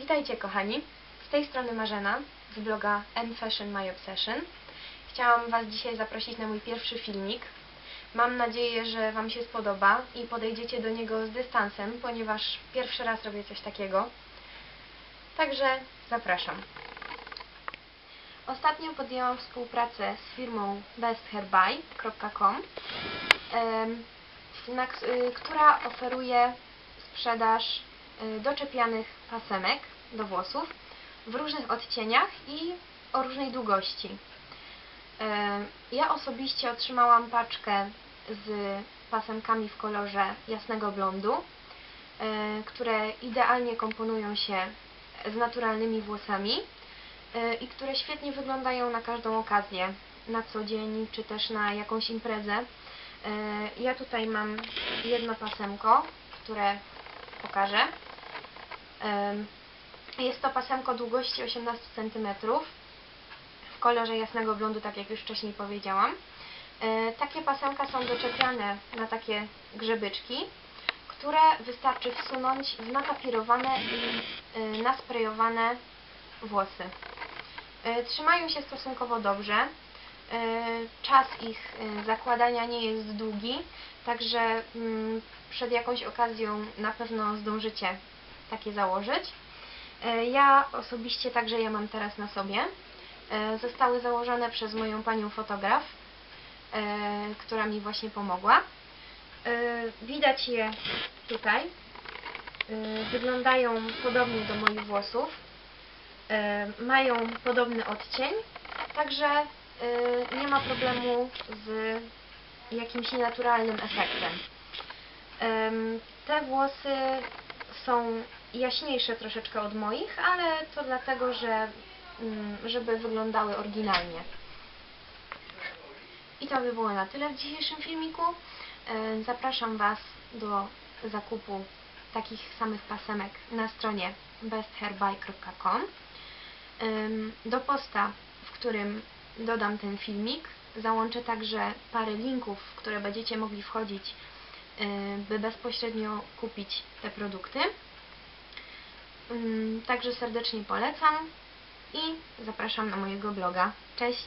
Witajcie kochani, z tej strony Marzena z bloga M Fashion My Obsession. Chciałam Was dzisiaj zaprosić na mój pierwszy filmik. Mam nadzieję, że Wam się spodoba i podejdziecie do niego z dystansem, ponieważ pierwszy raz robię coś takiego. Także zapraszam. Ostatnio podjęłam współpracę z firmą k- y, która oferuje sprzedaż doczepianych pasemek do włosów w różnych odcieniach i o różnej długości. E, Ja osobiście otrzymałam paczkę z pasemkami w kolorze jasnego blondu, e, które idealnie komponują się z naturalnymi włosami i które świetnie wyglądają na każdą okazję, na co dzień czy też na jakąś imprezę. Ja tutaj mam jedno pasemko, które pokażę. Jest to pasemko długości 18 cm w kolorze jasnego blondu, tak jak już wcześniej powiedziałam. E, Takie pasemka są doczepiane na takie grzebyczki, które wystarczy wsunąć w natapirowane i e, nasprejowane włosy. E, Trzymają się stosunkowo dobrze. Czas ich zakładania nie jest długi, także mm, przed jakąś okazją na pewno zdążycie takie założyć. E, Ja osobiście także je mam teraz na sobie. E, Zostały założone przez moją panią fotograf, e, która mi właśnie pomogła. Widać je tutaj. Wyglądają podobnie do moich włosów. Mają podobny odcień, także nie ma problemu z jakimś nienaturalnym efektem. Em, Te włosy są jaśniejsze troszeczkę od moich, ale to dlatego, że mm, żeby wyglądały oryginalnie. I to by było na tyle w dzisiejszym filmiku. E, Zapraszam Was do zakupu takich samych pasemek na stronie besthairbuy.com. Ym, Do posta, w którym dodam ten filmik, załączę także parę linków, w które będziecie mogli wchodzić, y, by bezpośrednio kupić te produkty. Ym, Także serdecznie polecam i zapraszam na mojego bloga. Cześć!